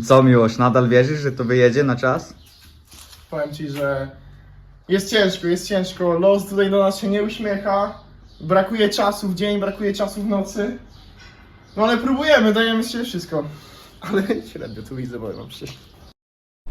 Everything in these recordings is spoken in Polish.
Co miłość, nadal wierzysz, że to wyjedzie na czas? Powiem ci, że jest ciężko, jest ciężko. Los tutaj do nas się nie uśmiecha. Brakuje czasu w dzień, brakuje czasu w nocy. No ale próbujemy, dajemy z siebie wszystko. Ale średnio tu widzę, powiem wam szczerze.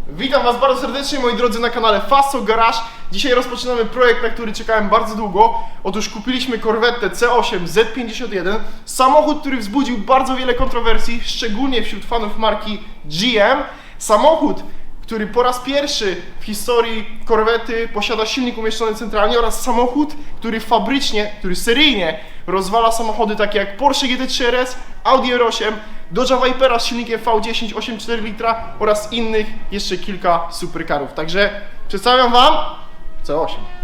Witam was bardzo serdecznie moi drodzy na kanale Faso Garage. Dzisiaj rozpoczynamy projekt, na który czekałem bardzo długo. Otóż kupiliśmy Corvette C8 Z51. Samochód, który wzbudził bardzo wiele kontrowersji, szczególnie wśród fanów marki GM. Samochód, który po raz pierwszy w historii korwety posiada silnik umieszczony centralnie oraz samochód, który fabrycznie, który seryjnie rozwala samochody takie jak Porsche GT3 RS, Audi R8, Dodge Vipera z silnikiem V10 8,4 litra oraz innych jeszcze kilka supercarów. Także przedstawiam Wam C8.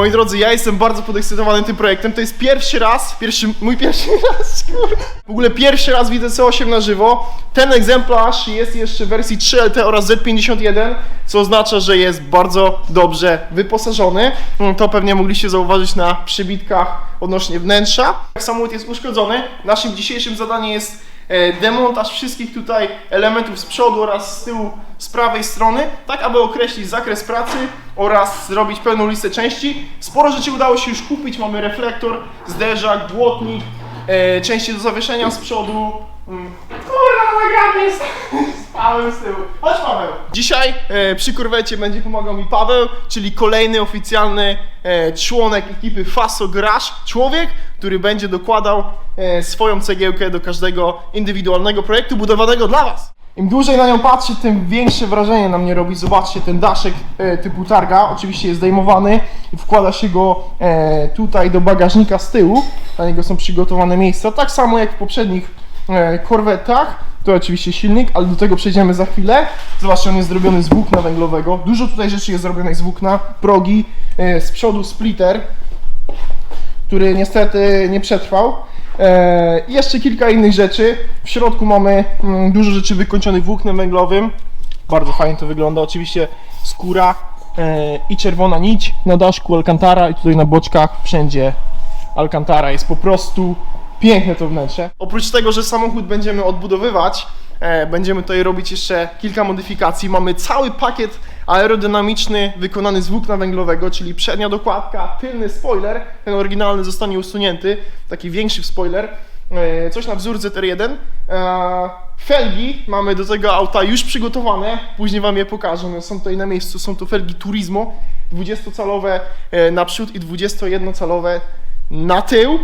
Moi drodzy, ja jestem bardzo podekscytowany tym projektem. To jest pierwszy raz, pierwszy, mój pierwszy raz, kur... W ogóle pierwszy raz widzę C8 na żywo. Ten egzemplarz jest jeszcze w wersji 3LT oraz Z51, co oznacza, że jest bardzo dobrze wyposażony. Mm, To pewnie mogliście zauważyć na przybitkach odnośnie wnętrza. Samochód jest uszkodzony. Naszym dzisiejszym zadaniem jest e, demontaż wszystkich tutaj elementów z przodu oraz z tyłu z prawej strony, tak aby określić zakres pracy oraz zrobić pełną listę części. Sporo rzeczy udało się już kupić, mamy reflektor, zderzak, błotnik, e, części do zawieszenia z przodu. Mm. Kurwa, nagrany Paweł z tyłu. Chodź Paweł. Dzisiaj e, przy kurwecie będzie pomagał mi Paweł, czyli kolejny oficjalny e, członek ekipy Faso Garage. Człowiek, który będzie dokładał e, swoją cegiełkę do każdego indywidualnego projektu budowanego dla Was. Im dłużej na nią patrzę, tym większe wrażenie na mnie robi. Zobaczcie, ten daszek e, typu targa oczywiście jest zdejmowany i wkłada się go e, tutaj do bagażnika z tyłu. Dla niego są przygotowane miejsca, tak samo jak w poprzednich e, korwetach. To oczywiście silnik, ale do tego przejdziemy za chwilę. Zobaczcie, on jest zrobiony z włókna węglowego. Dużo tutaj rzeczy jest zrobionych z włókna. Progi, e, z przodu splitter, który niestety nie przetrwał. E, I jeszcze kilka innych rzeczy. W środku mamy mm, dużo rzeczy wykończonych włóknem węglowym. Bardzo fajnie to wygląda. Oczywiście skóra e, i czerwona nić na daszku Alcantara i tutaj na boczkach wszędzie Alcantara. Jest po prostu piękne to wnętrze. Oprócz tego, że samochód będziemy odbudowywać, e, będziemy tutaj robić jeszcze kilka modyfikacji. Mamy cały pakiet aerodynamiczny wykonany z włókna węglowego, czyli przednia dokładka, tylny spoiler, ten oryginalny zostanie usunięty, taki większy spoiler, e, coś na wzór ZR1. E, Felgi mamy do tego auta już przygotowane, później Wam je pokażę, one są tutaj na miejscu, są to felgi Turismo, 20-calowe e, naprzód i 21-calowe na tył.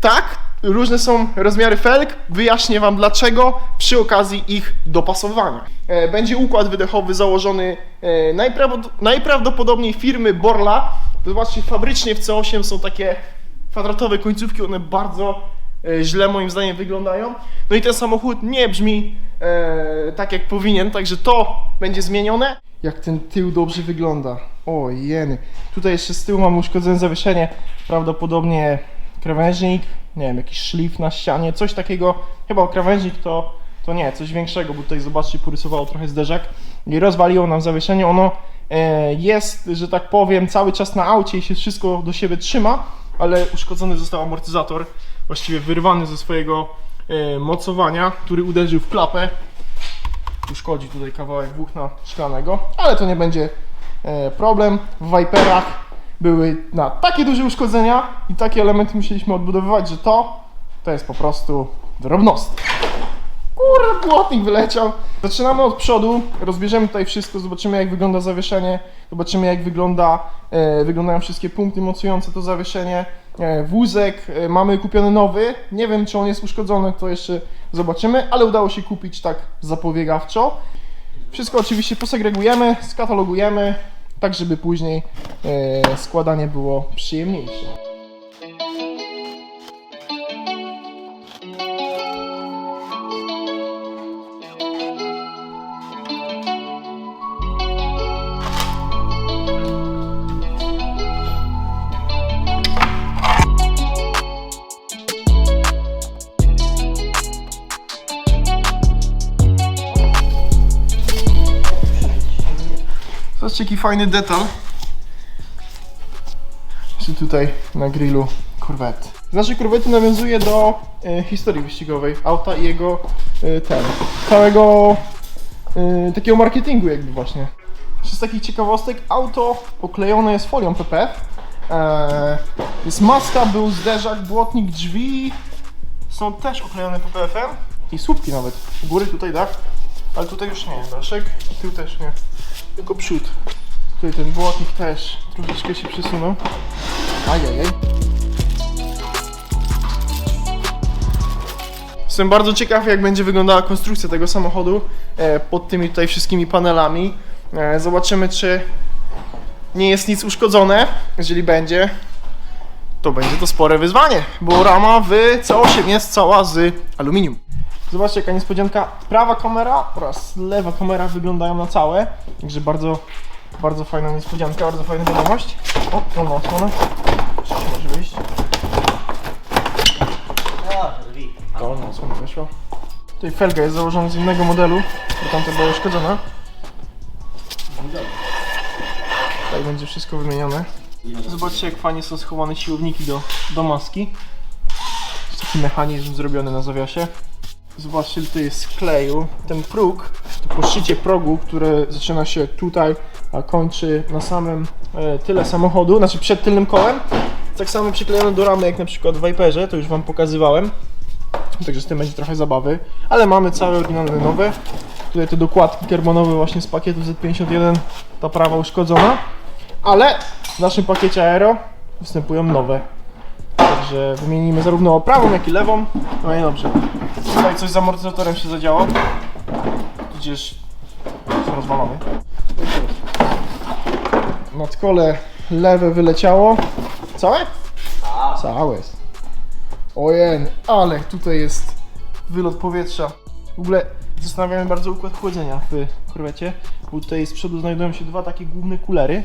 Tak, różne są rozmiary felg. Wyjaśnię Wam dlaczego przy okazji ich dopasowania. E, będzie układ wydechowy założony e, najprawd- najprawdopodobniej firmy Borla. Zobaczcie, fabrycznie w C8 są takie kwadratowe końcówki, one bardzo e, źle moim zdaniem wyglądają. No i ten samochód nie brzmi tak jak powinien, także to będzie zmienione. Jak ten tył dobrze wygląda. O jeny. Tutaj jeszcze z tyłu mamy uszkodzone zawieszenie. Prawdopodobnie krawężnik, nie wiem, jakiś szlif na ścianie, coś takiego. Chyba krawężnik to, to nie, coś większego, bo tutaj zobaczcie, porysowało trochę zderzak i rozwaliło nam zawieszenie. Ono e, jest, że tak powiem, cały czas na aucie i się wszystko do siebie trzyma, ale uszkodzony został amortyzator, właściwie wyrwany ze swojego e, mocowania, który uderzył w klapę. Uszkodzi tutaj kawałek włókna szklanego, ale to nie będzie e, problem. W Viperach były na takie duże uszkodzenia i takie elementy musieliśmy odbudowywać, że to to jest po prostu drobnostka. Kurde, błotnik wyleciał. Zaczynamy od przodu, rozbierzemy tutaj wszystko, zobaczymy jak wygląda zawieszenie, zobaczymy jak wygląda, e, wyglądają wszystkie punkty mocujące to zawieszenie. E, wózek e, mamy kupiony nowy, nie wiem czy on jest uszkodzony, to jeszcze zobaczymy, ale udało się kupić tak zapobiegawczo. Wszystko oczywiście posegregujemy, skatalogujemy, tak żeby później e, składanie było przyjemniejsze. Zobaczcie jaki fajny detal. Czy tutaj na grillu Corvette. Z naszej Corvette nawiązuje do e, historii wyścigowej auta i jego e, ten, całego e, takiego marketingu jakby właśnie. Z takich ciekawostek auto oklejone jest folią PP. E, jest maska, był zderzak, błotnik, drzwi są też oklejone PPF-em i słupki nawet. U góry tutaj dach, ale tutaj już nie, daszek tył też nie. Tylko przód. Tutaj ten błotnik też troszeczkę się przesunął. Ajajaj. Jestem bardzo ciekaw, jak będzie wyglądała konstrukcja tego samochodu e, pod tymi tutaj wszystkimi panelami. E, zobaczymy, czy nie jest nic uszkodzone. Jeżeli będzie, to będzie to spore wyzwanie, bo rama w C8 jest cała z aluminium. Zobaczcie jaka niespodzianka. Prawa kamera oraz lewa kamera wyglądają na całe. Także bardzo, bardzo fajna niespodzianka, bardzo fajna wiadomość. O, odsłonę. Czy może wyjść? Dolna odsłona wyszła. Tutaj felga jest założona z innego modelu, bo tamta była uszkodzona. Tutaj będzie wszystko wymienione. Zobaczcie jak fajnie są schowane siłowniki do, do maski. Jest taki mechanizm zrobiony na zawiasie. Zobaczcie, to jest kleju. Ten próg, to poszycie progu, które zaczyna się tutaj, a kończy na samym e, tyle samochodu, znaczy przed tylnym kołem. Tak samo przyklejone do ramy, jak na przykład w Viperze, to już Wam pokazywałem. Także z tym będzie trochę zabawy. Ale mamy całe oryginalne nowe. Tutaj te dokładki karbonowe właśnie z pakietu Z51, ta prawa uszkodzona. Ale w naszym pakiecie Aero występują nowe. Także wymienimy zarówno prawą, jak i lewą. No i dobrze. Tutaj coś z amortyzatorem się zadziało. Gdzieś jest rozwalony. Nadkole lewe wyleciało. Całe? Całe jest. Ojej, ale tutaj jest wylot powietrza. W ogóle zastanawiamy bardzo układ chłodzenia w korwecie, bo tutaj z przodu znajdują się dwa takie główne kulery.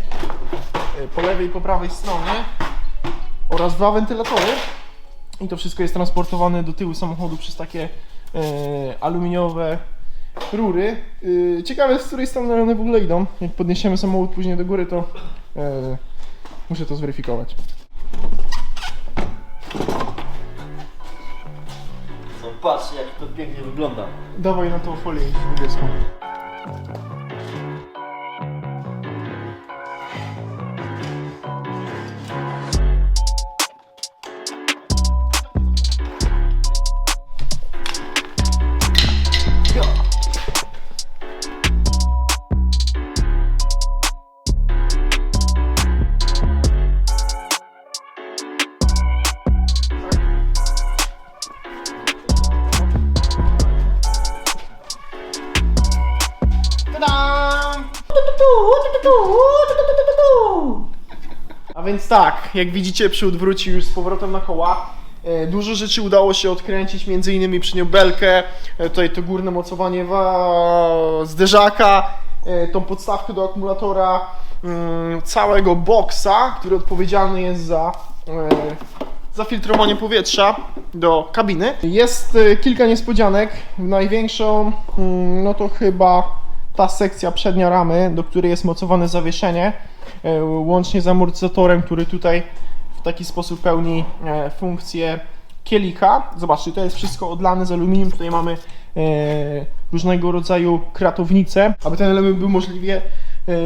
e, Po lewej i po prawej stronie oraz dwa wentylatory. I to wszystko jest transportowane do tyłu samochodu przez takie e, aluminiowe rury. E, ciekawe, z której strony one w ogóle idą. Jak podniesiemy samochód później do góry, to e, muszę to zweryfikować. Patrz jak to pięknie wygląda. Dawaj na tą folię niebieską. Więc tak, jak widzicie, przód wrócił już z powrotem na koła. E, Dużo rzeczy udało się odkręcić, między innymi przy nią belkę, e, tutaj to górne mocowanie wa- zderzaka, e, tą podstawkę do akumulatora, mm, całego boksa, który odpowiedzialny jest za zafiltrowanie powietrza do kabiny. Jest kilka niespodzianek. Największą, mm, no to chyba ta sekcja przednia ramy, do której jest mocowane zawieszenie, łącznie z amortyzatorem, który tutaj w taki sposób pełni e, funkcję kielika. Zobaczcie, to jest wszystko odlane z aluminium. Tutaj mamy e, różnego rodzaju kratownice, aby ten element był możliwie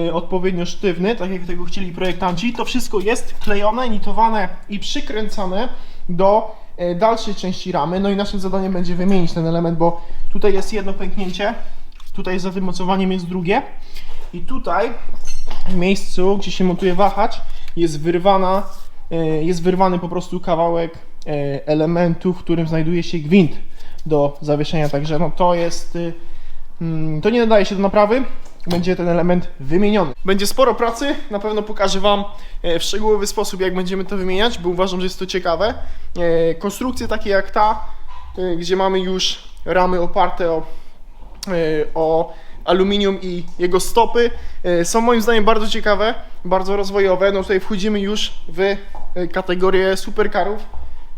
e, odpowiednio sztywny, tak jak tego chcieli projektanci. To wszystko jest klejone, nitowane i przykręcane do e, dalszej części ramy. No i naszym zadaniem będzie wymienić ten element, bo tutaj jest jedno pęknięcie, tutaj za wymocowaniem jest drugie i tutaj miejscu, gdzie się montuje wahacz, jest wyrwana, e, jest wyrwany po prostu kawałek e, elementu, w którym znajduje się gwint do zawieszenia, także no to jest e, mm, to nie nadaje się do naprawy, będzie ten element wymieniony. Będzie sporo pracy, na pewno pokażę Wam e, w szczegółowy sposób, jak będziemy to wymieniać, bo uważam, że jest to ciekawe. Konstrukcje takie jak ta, gdzie mamy już ramy oparte o, o aluminium i jego stopy, e, są moim zdaniem bardzo ciekawe, bardzo rozwojowe. No tutaj wchodzimy już w e, kategorię supercarów,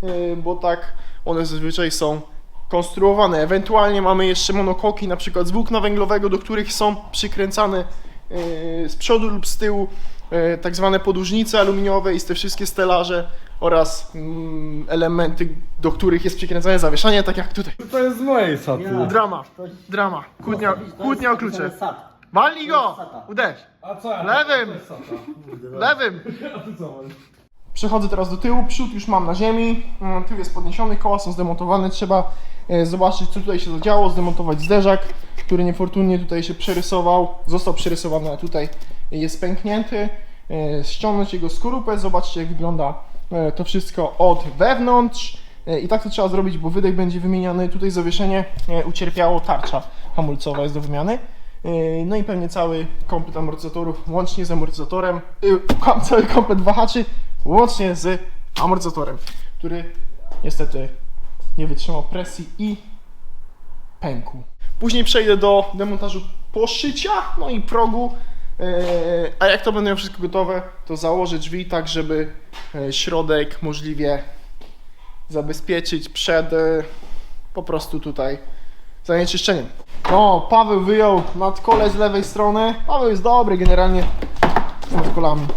e, bo tak one zazwyczaj są konstruowane. Ewentualnie mamy jeszcze monokoki, na przykład z włókna węglowego, do których są przykręcane z przodu lub z tyłu tak zwane podłużnice aluminiowe i te wszystkie stelaże oraz mm, elementy, do których jest przykręcane zawieszanie, tak jak tutaj. To jest z mojej saty. Drama, drama, kłótnia, kłótnia o klucze. Walnij go! Uderz! A co ja? Lewym! Sata. Lewym! Przechodzę teraz do tyłu, przód już mam na ziemi, mm, tył jest podniesiony, koła są zdemontowane, trzeba e, zobaczyć co tutaj się zadziało, zdemontować zderzak, który niefortunnie tutaj się przerysował, został przerysowany, a tutaj jest pęknięty, e, ściągnąć jego skorupę, zobaczcie jak wygląda e, to wszystko od wewnątrz E, i tak to trzeba zrobić, bo wydech będzie wymieniany, tutaj zawieszenie ucierpiało, tarcza hamulcowa jest do wymiany. No i pewnie cały komplet amortyzatorów łącznie z amortyzatorem, cały komplet wahaczy łącznie z amortyzatorem, który niestety nie wytrzymał presji i pękł. Później przejdę do demontażu poszycia, no i progu. E, A jak to miał wszystko gotowe, to założę drzwi tak, żeby e, środek możliwie zabezpieczyć przed e, po prostu tutaj zanieczyszczeniem. No, Paweł wyjął nadkole z lewej strony. Paweł jest dobry generalnie z nadkolami.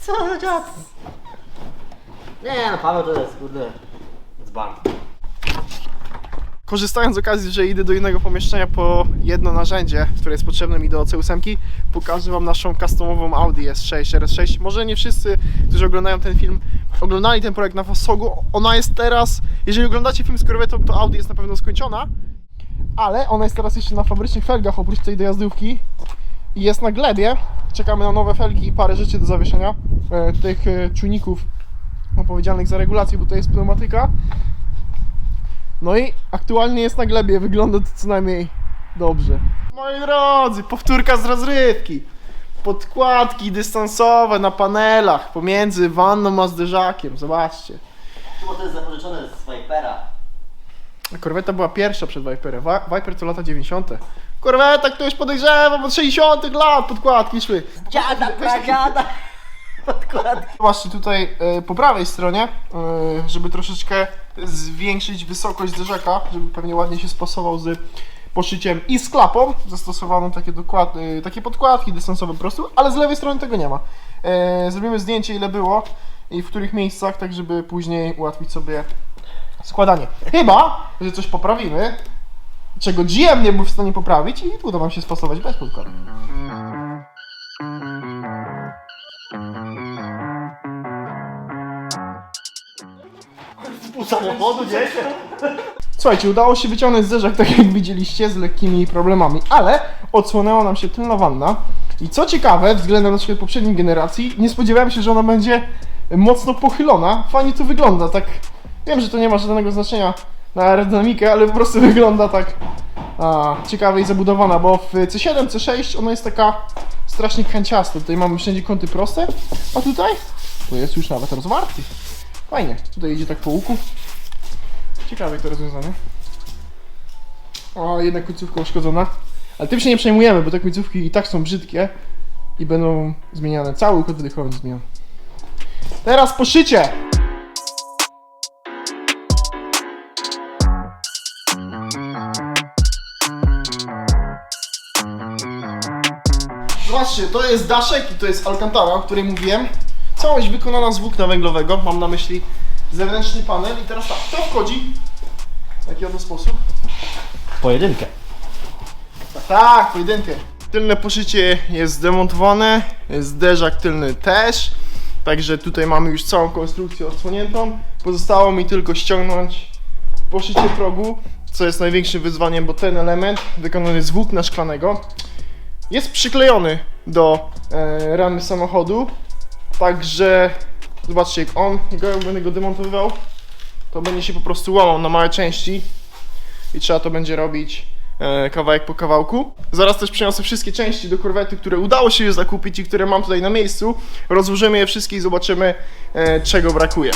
Co za dziad? Nie no, Paweł to jest, kurde, dzban. Korzystając z okazji, że idę do innego pomieszczenia po jedno narzędzie, które jest potrzebne mi do C8, pokażę Wam naszą customową Audi S6, RS6. Może nie wszyscy, którzy oglądają ten film, oglądali ten projekt na Fosogu. Ona jest teraz, jeżeli oglądacie film z korwetą, to Audi jest na pewno skończona, ale ona jest teraz jeszcze na fabrycznych felgach, oprócz tej dojazdówki. I jest na glebie. Czekamy na nowe felgi i parę rzeczy do zawieszenia. E, tych e, czujników odpowiedzialnych za regulację, bo to jest pneumatyka. No i aktualnie jest na glebie, wygląda to co najmniej dobrze. Moi drodzy, powtórka z rozrywki. Podkładki dystansowe na panelach pomiędzy wanną a zderzakiem, zobaczcie. Bo to jest zapożyczone z Vipera. Korweta była pierwsza przed Viperem, Wa- Viper to lata 90. Korweta ktoś podejrzewam od 60 lat podkładki szły. Dziada, pradziada! Podkładki. Zobaczcie tutaj e, po prawej stronie, e, żeby troszeczkę zwiększyć wysokość zderzaka, żeby pewnie ładnie się spasował z poszyciem i z klapą. Zastosowano takie, dokład, e, takie podkładki dystansowe po prostu, ale z lewej strony tego nie ma. E, Zrobimy zdjęcie ile było i w których miejscach, tak żeby później ułatwić sobie składanie. Chyba, że coś poprawimy, czego GM nie był w stanie poprawić i uda nam się spasować bez podkładki. Samochodu. Słuchajcie, udało się wyciągnąć zderzak, tak jak widzieliście, z lekkimi problemami, ale odsłonęła nam się tylna wanna. I co ciekawe, względem na przykład poprzedniej generacji, nie spodziewałem się, że ona będzie mocno pochylona. Fajnie to wygląda, tak. Wiem, że to nie ma żadnego znaczenia na aerodynamikę, ale po prostu wygląda tak a, ciekawie i zabudowana, bo w C7, C6 ona jest taka strasznie kanciasta. Tutaj mamy wszędzie kąty proste, a tutaj to jest już nawet rozwarty. Fajnie, tutaj idzie tak po łuku. Ciekawe to rozwiązanie. O, jednak końcówka uszkodzona. Ale tym się nie przejmujemy, bo te końcówki i tak są brzydkie i będą zmieniane. Cały układ wydechowy będzie. Teraz poszycie! Zobaczcie, to jest daszek i to jest Alcantara, o której mówiłem. Całość wykonana z włókna węglowego, mam na myśli zewnętrzny panel i teraz tak, to wchodzi w taki oto sposób. Pojedynkę. Tak, tak, pojedynkę. Tylne poszycie jest zdemontowane, zderzak tylny też. Także tutaj mamy już całą konstrukcję odsłoniętą. Pozostało mi tylko ściągnąć poszycie progu, co jest największym wyzwaniem, bo ten element wykonany z włókna szklanego jest przyklejony do e, ramy samochodu. Także zobaczcie, jak on, jak ja będę go demontowywał, to będzie się po prostu łamał na małe części i trzeba to będzie robić e, kawałek po kawałku. Zaraz też przyniosę wszystkie części do korwety, które udało się już zakupić i które mam tutaj na miejscu. Rozłożymy je wszystkie i zobaczymy, e, czego brakuje.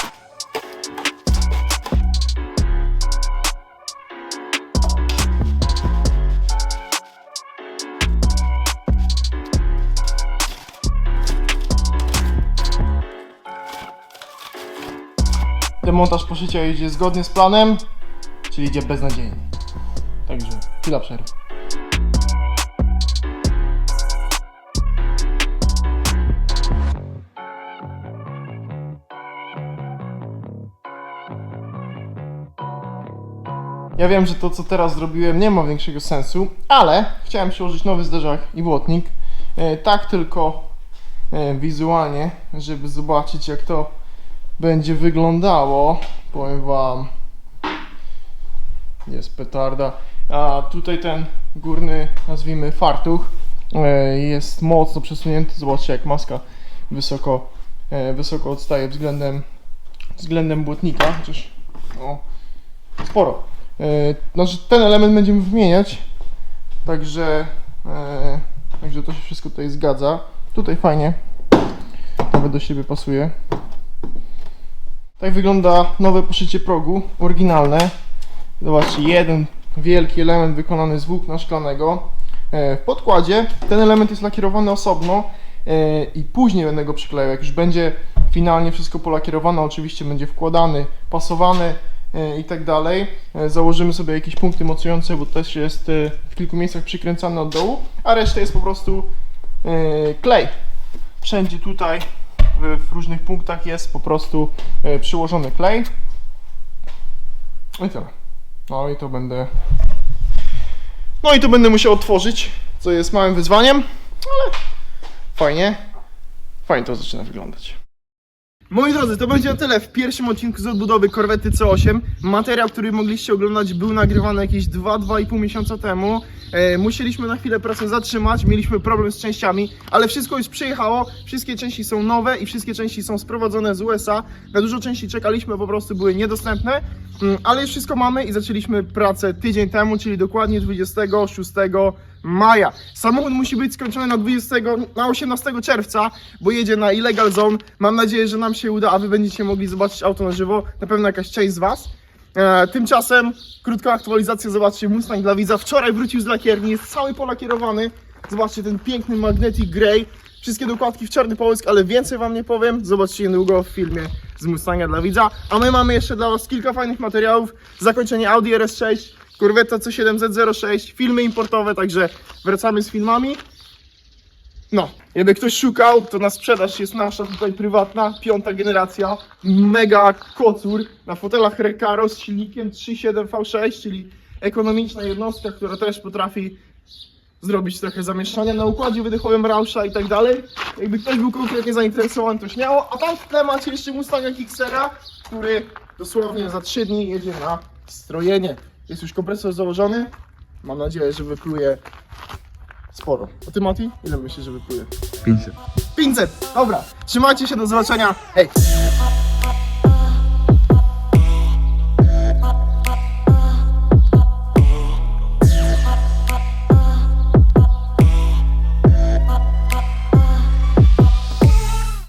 Demontaż poszycia idzie zgodnie z planem, czyli idzie beznadziejnie. Także chwila przerwy. Ja wiem, że to co teraz zrobiłem nie ma większego sensu, ale chciałem przyłożyć nowy zderzak i błotnik. E, tak tylko e, wizualnie, żeby zobaczyć jak to będzie wyglądało. Powiem wam. Jest petarda. A tutaj ten górny, nazwijmy fartuch, e, jest mocno przesunięty. Zobaczcie jak maska wysoko, e, wysoko odstaje względem, względem błotnika. Chociaż o, sporo. E, Znaczy ten element będziemy wymieniać. Także, także to się wszystko tutaj zgadza. Tutaj fajnie. Nawet do siebie pasuje. Tak wygląda nowe poszycie progu, oryginalne. Zobaczcie, jeden wielki element wykonany z włókna szklanego. E, W podkładzie ten element jest lakierowany osobno e, i później będę go przyklejał. Jak już będzie finalnie wszystko polakierowane, oczywiście będzie wkładany, pasowany e, i tak dalej. Założymy sobie jakieś punkty mocujące, bo też jest w kilku miejscach przykręcany od dołu, a reszta jest po prostu klej. Wszędzie tutaj w, różnych punktach jest po prostu e, przyłożony klej. No i tyle. No i to będę. No i to będę musiał otworzyć, co jest małym wyzwaniem, ale fajnie. Fajnie to zaczyna wyglądać. Moi drodzy, to będzie o tyle w pierwszym odcinku z odbudowy korwety C8. Materiał, który mogliście oglądać, był nagrywany jakieś 2-2,5 miesiąca temu. E, musieliśmy na chwilę pracę zatrzymać, mieliśmy problem z częściami, ale wszystko już przyjechało. Wszystkie części są nowe i wszystkie części są sprowadzone z USA. Na dużo części czekaliśmy, po prostu były niedostępne, Mm, ale już wszystko mamy i zaczęliśmy pracę tydzień temu, czyli dokładnie 26 maja. Samochód musi być skończony na 20, na 18 czerwca, bo jedzie na Illegal Zone. Mam nadzieję, że nam się uda, a wy będziecie mogli zobaczyć auto na żywo. Na pewno jakaś część z was. E, tymczasem krótka aktualizacja, zobaczcie, Mustang dla widza. Wczoraj wrócił z lakierni, jest cały polakierowany. Zobaczcie ten piękny Magnetic Grey. Wszystkie dokładki w czarny połysk, ale więcej wam nie powiem. Zobaczcie niedługo w filmie z Mustanga dla widza. A my mamy jeszcze dla was kilka fajnych materiałów. Zakończenie Audi RS6, Corvette C7Z06, filmy importowe, także wracamy z filmami. No, jakby ktoś szukał, to na sprzedaż jest nasza tutaj prywatna, piąta generacja, mega kocur na fotelach Recaro z silnikiem 3.7 V6, czyli ekonomiczna jednostka, która też potrafi zrobić trochę zamieszczania na układzie wydechowym Rauscha i tak dalej. Jakby ktoś był konkretnie zainteresowany, to śmiało. A tam w tle macie jeszcze Mustanga Kicksera, który dosłownie za 3 dni jedzie na strojenie. Jest już kompresor założony. Mam nadzieję, że wypluje sporo. A ty Mati? Ile myślisz, że wypluje? 500. 500! Dobra, trzymajcie się, do zobaczenia. Hej!